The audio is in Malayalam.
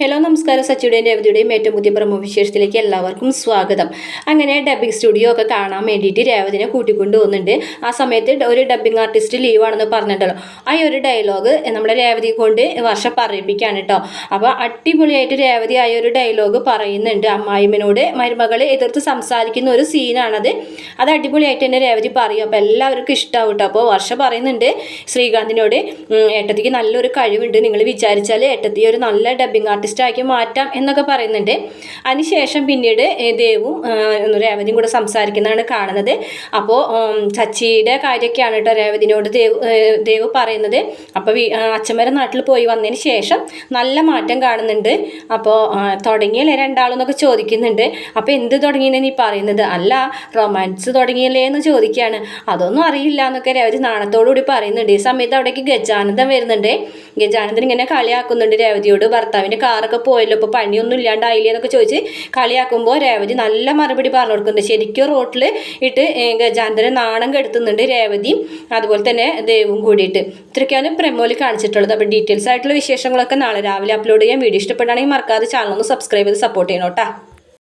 ഹലോ നമസ്കാരം. സച്ചിയുടെയും രേവതിയുടെയും ഏറ്റവും പുതിയ പ്രമോ വിശേഷത്തിലേക്ക് എല്ലാവർക്കും സ്വാഗതം. അങ്ങനെ ഡബ്ബിംഗ് സ്റ്റുഡിയോ ഒക്കെ കാണാൻ വേണ്ടിയിട്ട് രേവതിനെ കൂട്ടിക്കൊണ്ടു പോകുന്നുണ്ട്. ആ സമയത്ത് ഒരു ഡബ്ബിംഗ് ആർട്ടിസ്റ്റ് ലീവാണെന്ന് പറഞ്ഞിട്ടല്ലോ ആ ഒരു ഡയലോഗ് നമ്മളെ രേവതി കൊണ്ട് വർഷം പറയിപ്പിക്കുകയാണ് കേട്ടോ അപ്പോൾ അടിപൊളിയായിട്ട് രേവതി ആ ഒരു ഡയലോഗ് പറയുന്നുണ്ട്. അമ്മായിമ്മനോട് മരുമകൾ എതിർത്ത് സംസാരിക്കുന്ന ഒരു സീനാണത് അത് അടിപൊളിയായിട്ട് തന്നെ രേവതി പറയും. അപ്പോൾ എല്ലാവർക്കും ഇഷ്ടമാവും കേട്ടോ അപ്പോൾ വർഷം പറയുന്നുണ്ട് ശ്രീകാന്തിനോട് ഏട്ടത്തിക്ക് നല്ലൊരു കഴിവുണ്ട്. നിങ്ങൾ വിചാരിച്ചാൽ ഏട്ടത്തി ഒരു നല്ല ഡബ്ബിംഗ് ആർട്ടിസ്റ്റ് ആക്കി മാറ്റാം എന്നൊക്കെ പറയുന്നുണ്ട്. അതിനുശേഷം പിന്നീട് ദേവും രേവതിയും കൂടെ സംസാരിക്കുന്നതാണ് കാണുന്നത്. അപ്പോൾ ചച്ചിയുടെ കാര്യമൊക്കെയാണ് കേട്ടോ രേവതിനോട് ദേവ് ദേവ് പറയുന്നത്. അപ്പോൾ അച്ഛന്മാരെ നാട്ടിൽ പോയി വന്നതിന് ശേഷം നല്ല മാറ്റം കാണുന്നുണ്ട്. അപ്പോൾ തുടങ്ങിയല്ലേ രണ്ടാളെന്നൊക്കെ ചോദിക്കുന്നുണ്ട്. അപ്പോൾ എന്ത് തുടങ്ങിയെന്ന് നീ പറയുന്നത്? അല്ല റൊമാൻസ് തുടങ്ങിയല്ലേ എന്ന് ചോദിക്കുകയാണ്. അതൊന്നും അറിയില്ല എന്നൊക്കെ രേവതി നാണത്തോടുകൂടി പറയുന്നുണ്ട്. ഈ സമയത്ത് അവിടേക്ക് ഗജാനന്ദൻ വരുന്നുണ്ട്. ഗജാനന്ദൻ ഇങ്ങനെ കളിയാക്കുന്നുണ്ട് രേവതിയോട്. ഭർത്താവിന്റെ കാറൊക്കെ പോയല്ലോ ഇപ്പോൾ പണിയൊന്നും ഇല്ലാണ്ടായില്ലേ എന്നൊക്കെ ചോദിച്ച് കളിയാക്കുമ്പോൾ രേവതി നല്ല മറുപടി പറഞ്ഞു കൊടുക്കുന്നുണ്ട് ശരിക്കും റോട്ടിൽ ഇട്ട് ഗജാന്തരൻ നാണം കെടുത്തുന്നുണ്ട് രേവതിയും അതുപോലെ തന്നെ ദേവും കൂടിയിട്ട്. ഇത്രയൊക്കെയാണ് പ്രമോയിൽ കാണിച്ചിട്ടുള്ളത്. അപ്പോൾ ഡീറ്റെയിൽസ് ആയിട്ടുള്ള വിശേഷങ്ങളൊക്കെ നാളെ രാവിലെ അപ്ലോഡ് ചെയ്യാൻ വീഡിയോ ഇഷ്ടപ്പെടുകയാണെങ്കിൽ മറക്കാതെ ചാനൽ ഒന്ന് സബ്സ്ക്രൈബ് ചെയ്ത് സപ്പോർട്ട് ചെയ്യണം കേട്ടോ.